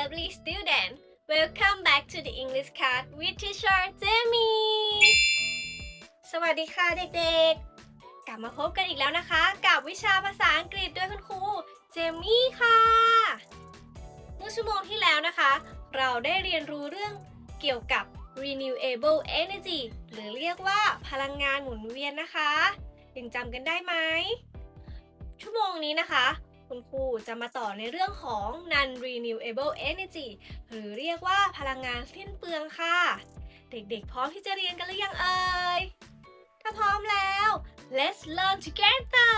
lovely student. Welcome back to the English Card with teacher Jamie สวัสดีค่ะเด็กๆ กลับมาพบกันอีกแล้วนะคะ กับวิชาภาษาอังกฤษด้วยคุณครูเจมี่ค่ะ เมื่อชั่วโมงที่แล้วนะคะ เราได้เรียนรู้เรื่องเกี่ยวกับ renewable energy หรือเรียกว่าพลังงานหมุนเวียนนะคะ ยังจำกันได้ไหม ชั่วโมงนี้นะคะ คุณครูจะมาต่อในเรื่องของ non renewable energy หรือเรียกว่าพลังงานสิ้นเปลืองค่ะ เด็กๆ พร้อมที่จะเรียนกันหรือยังเอ่ย ถ้าพร้อมแล้ว let's learn together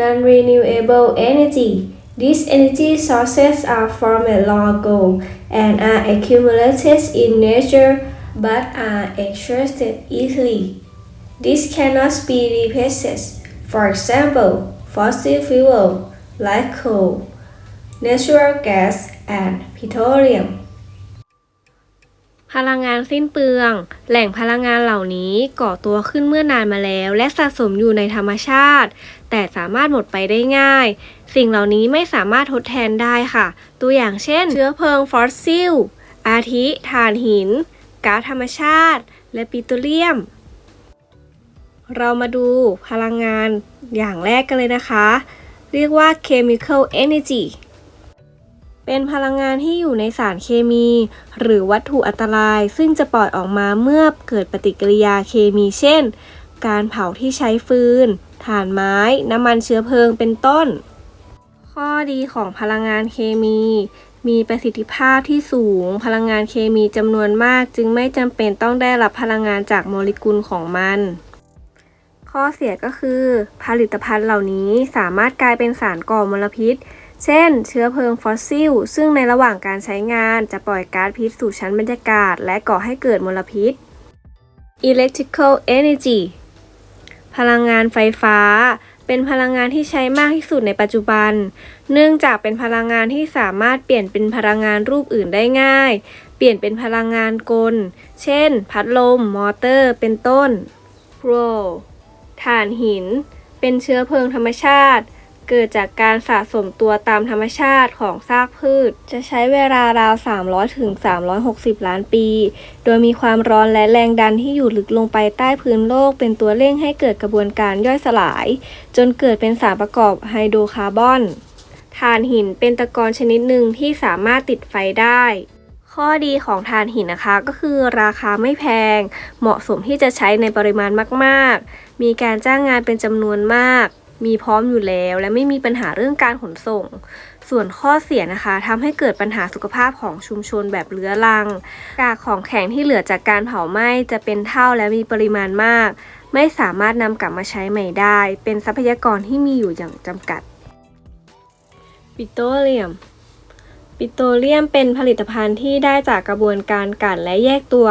Non-renewable energy. These energy sources are formed long ago and are accumulated in nature but are extracted easily. This cannot be replaced. For example, fossil fuel like coal, natural gas, and petroleum. พลังงานสิ้นเปลือง แหล่งพลังงานเหล่านี้ก่อตัวขึ้นเมื่อนานมาแล้ว และสะสมอยู่ในธรรมชาติ แต่สามารถหมดไปได้ง่าย สิ่งเหล่านี้ไม่สามารถทดแทนได้ค่ะ ตัวอย่างเช่น เชื้อเพลิงฟอสซิล อาทิถ่านหิน ก๊าซธรรมชาติ และปิโตรเลียม เรามาดูพลังงานอย่างแรกกันเลยนะคะ เรียกว่า chemical energy เป็นพลังงานที่อยู่ในสารเคมี หรือวัตถุอันตราย ซึ่งจะปล่อยออกมาเมื่อเกิดปฏิกิริยาเคมี เช่น การเผาที่ใช้ฟืน ถ่านไม้ น้ำมันเชื้อเพลิงเป็นต้น ข้อดีของพลังงานเคมี มีประสิทธิภาพที่สูง พลังงานเคมีจำนวนมาก จึงไม่จำเป็นต้องได้รับพลังงานจากโมเลกุลของมัน ข้อเสียก็คือ ผลิตภัณฑ์เหล่านี้สามารถกลายเป็นสารก่อมลพิษ เช่น เชื้อเพลิงฟอสซิล ซึ่งในระหว่างการใช้งานจะปล่อยก๊าซพิษสู่ชั้นบรรยากาศ และก่อให้เกิดมลพิษ electrical energy พลังงานไฟฟ้า เป็นพลังงานที่ใช้มากที่สุดในปัจจุบัน เนื่องจากเป็นพลังงานที่สามารถเปลี่ยนเป็นพลังงานรูปอื่นได้ง่าย เปลี่ยนเป็นพลังงานกล เช่น พัดลม มอเตอร์ เป็นต้น coal ถ่านหิน เป็นเชื้อเพลิงธรรมชาติ เกิดจากการสะสมตัวตามธรรมชาติของซากพืช จะใช้เวลาราว 300ถึง360 ล้านปี โดยมีความร้อนและแรงดันที่อยู่ลึกลงไปใต้พื้นโลก เป็นตัวเร่งให้เกิดกระบวนการย่อยสลาย จนเกิดเป็นสารประกอบไฮโดรคาร์บอนถ่านหินเป็นตะกอนชนิดหนึ่งที่สามารถติดไฟได้ ข้อดีของถ่านหินนะคะก็คือราคาไม่แพง เหมาะสมที่จะใช้ในปริมาณมากๆ มีการจ้างงานเป็นจำนวนมาก มีพร้อมอยู่แล้ว และไม่มีปัญหาเรื่องการขนส่ง ส่วนข้อเสียนะคะทำให้เกิดปัญหาสุขภาพของชุมชนแบบเรื้อรัง กากของแข็งที่เหลือจากการเผาไหม้จะเป็นเท่าและมีปริมาณมาก ไม่สามารถนำกลับมาใช้ใหม่ได้ เป็นทรัพยากรที่มีอยู่อย่างจำกัดปิโตรเลียม ปิโตรเลียมเป็นผลิตภัณฑ์ที่ได้จากกระบวนการกลั่นและแยกตัว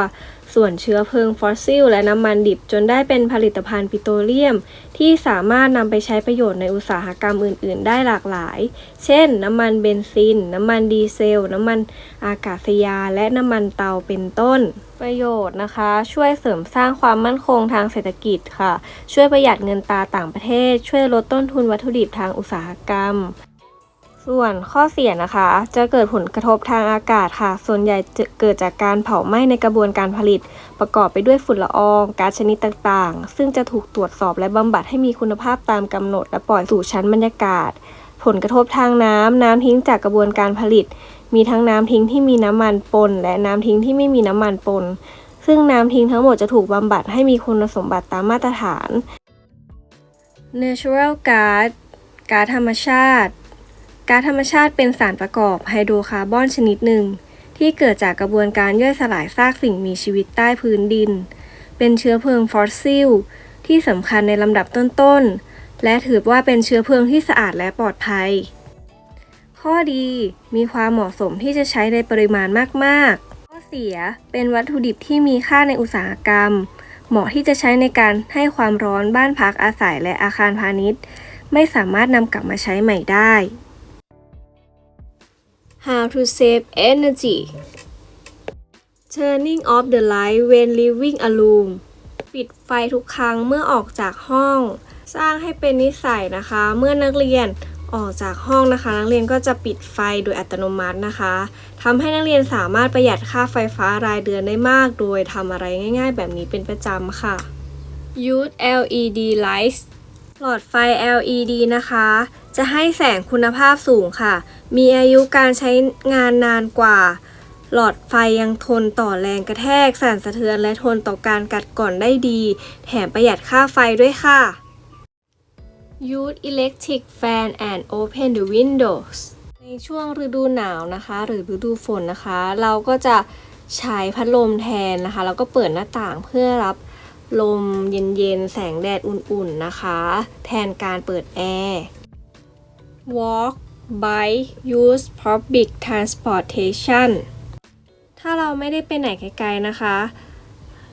ส่วนเชื้อเพลิงฟอสซิล และน้ำมันดิบจนได้เป็นผลิตภัณฑ์ปิโตรเลียม ที่สามารถนำไปใช้ประโยชน์ในอุตสาหกรรมอื่น ๆ ได้หลากหลาย เช่น น้ำมันเบนซิน น้ำมันดีเซล น้ำมันอากาศยานและน้ำมันเตาเป็นต้น ประโยชน์นะคะ ช่วยเสริมสร้างความมั่นคงทางเศรษฐกิจค่ะ ช่วยประหยัดเงินตาต่างประเทศ ช่วยลดต้นทุนวัตถุดิบทางอุตสาหกรรม ส่วนข้อเสียนะคะ จะเกิดผลกระทบทางอากาศค่ะ ส่วนใหญ่จะเกิดจากการเผาไหม้ในกระบวนการผลิต ประกอบไปด้วยฝุ่นละอองก๊าซชนิดต่างๆ ซึ่งจะถูกตรวจสอบและบำบัดให้มีคุณภาพตามกำหนด และปล่อยสู่ชั้นบรรยากาศ ผลกระทบทางน้ำน้ำทิ้งจากกระบวนการผลิต มีทั้งน้ำทิ้งที่มีน้ำมันปน และน้ำทิ้งที่ไม่มีน้ำมันปน ซึ่งน้ำทิ้งทั้งหมดจะถูกบำบัดให้มีคุณสมบัติตามมาตรฐาน Natural gas ก๊าซธรรมชาติ ก๊าซธรรมชาติเป็นสารประกอบไฮโดรคาร์บอนชนิดหนึ่ง ที่เกิดจากกระบวนการย่อยสลายซากสิ่งมีชีวิตใต้พื้นดิน เป็นเชื้อเพลิงฟอสซิล ที่สำคัญในลำดับต้นๆ และถือว่าเป็นเชื้อเพลิงที่สะอาดและปลอดภัย ข้อดีมีความเหมาะสมที่จะใช้ในปริมาณมากๆ ข้อเสียเป็นวัตถุดิบที่มีค่าในอุตสาหกรรม เหมาะที่จะใช้ในการให้ความร้อนบ้านพักอาศัยและอาคารพาณิชย์ ไม่สามารถนำกลับมาใช้ใหม่ได้ How to save energy Turning off the light when leaving a room ปิดไฟทุกครั้งเมื่อออกจากห้อง สร้างให้เป็นนิสัยนะคะ เมื่อนักเรียนออกจากห้องนะคะ นักเรียนก็จะปิดไฟโดยอัตโนมัตินะคะทำให้นักเรียนสามารถประหยัดค่าไฟฟ้ารายเดือนได้มาก โดยทำอะไรง่าย ๆ แบบนี้เป็นประจำค่ะ Use LED lights ลอดไฟ LED นะคะ จะให้แสงคุณภาพสูงค่ะ มีอายุการใช้งานนานกว่า หลอดไฟยังทนต่อแรงกระแทก สั่นสะเทือนและทนต่อการกัดก่อนได้ดี แถมประหยัดค่าไฟด้วยค่ะ Use electric fan and open the windows ในช่วงฤดูหนาวนะคะ หรือฤดูฝนนะคะ เราก็จะใช้พัดลมแทนนะคะ แล้วก็เปิดหน้าต่างเพื่อรับ ลมเย็นๆ แสงแดดอุ่นๆ นะคะ แทนการเปิดแอร์ Walk bike use public transportation ถ้าเราไม่ได้ไปไหนไกลๆนะคะ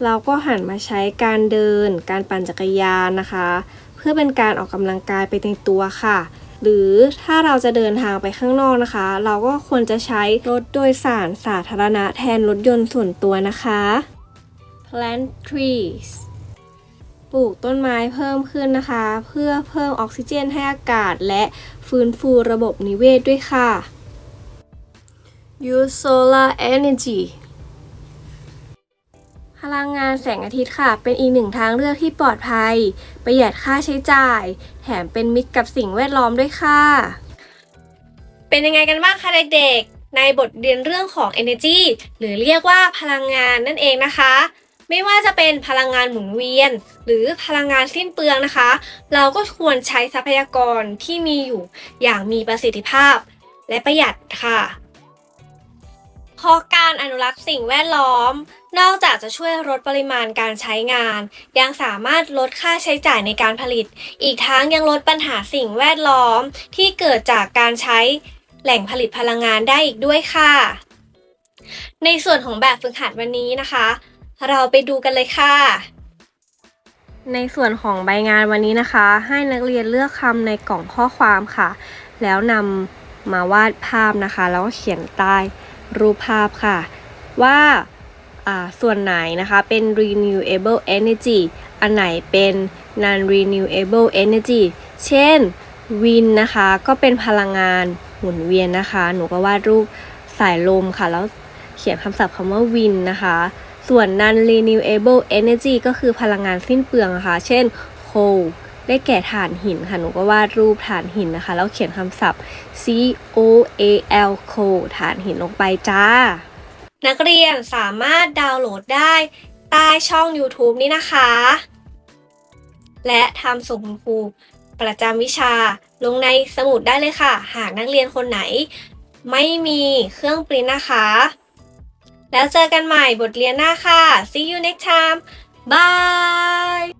เราก็หันมาใช้การเดิน การปั่นจักรยานนะคะ เพื่อเป็นการออกกำลังกายไปในตัวค่ะ หรือถ้าเราจะเดินทางไปข้างนอกนะคะ เราก็ควรจะใช้รถโดยสารสาธารณะแทนรถยนต์ส่วนตัวนะคะ plant trees ปลูกต้นไม้เพิ่มขึ้นนะคะ เพื่อเพิ่มออกซิเจนให้อากาศและฟื้นฟูระบบนิเวศด้วยค่ะ use solar energy พลังงานแสงอาทิตย์ค่ะ เป็นอีกหนึ่งทางเลือกที่ปลอดภัย ประหยัดค่าใช้จ่าย แถมเป็นมิตรกับสิ่งแวดล้อมด้วยค่ะ เป็นยังไงกันบ้างคะเด็กๆในบทเรียนเรื่องของ energy หรือเรียกว่าพลังงานนั่นเองนะคะ ไม่ว่าจะเป็นพลังงานหมุนเวียน หรือพลังงานสิ้นเปลืองนะคะ เราก็ควรใช้ทรัพยากรที่มีอยู่อย่างมีประสิทธิภาพ และประหยัดค่ะเพราะการอนุรักษ์สิ่งแวดล้อม นอกจากจะช่วยลดปริมาณการใช้งาน ยังสามารถลดค่าใช้จ่ายในการผลิต อีกทั้งยังลดปัญหาสิ่งแวดล้อมที่เกิดจากการใช้แหล่งผลิตพลังงานได้อีกด้วยค่ะ ในส่วนของแบบฝึกหัดวันนี้นะคะ เราไปดูกันเลยค่ะ ในส่วนของใบงานวันนี้นะคะ ให้นักเรียนเลือกคำในกล่องข้อความค่ะ แล้วนำมาวาดภาพนะคะ แล้วก็เขียนใต้รูปภาพค่ะ ว่าอ่าส่วนไหนนะคะเป็น renewable energy อันไหนเป็น non renewable energy เช่น wind นะคะก็เป็นพลังงานหมุนเวียนนะคะ หนูก็วาดรูปสายลมค่ะ แล้วเขียนคำศัพท์คำว่า wind นะคะ ส่วน non renewable energy ก็คือพลังงานสิ้นเปลืองนะคะ เช่น coal ได้แก่ถ่านหินค่ะ หนูก็วาดรูปถ่านหินนะคะ แล้วเขียนคำศัพท์ C O A L coal ถ่านหินลงไปจ้า นักเรียนสามารถดาวน์โหลดได้ใต้ช่อง YouTube นี้นะคะ และทำส่งคุณครูประจำวิชาลงในสมุดได้เลยค่ะ หากนักเรียนคนไหน ไม่มีเครื่องปริ้นนะคะ แล้วเจอกันใหม่บทเรียนหน้าค่ะ see you next time bye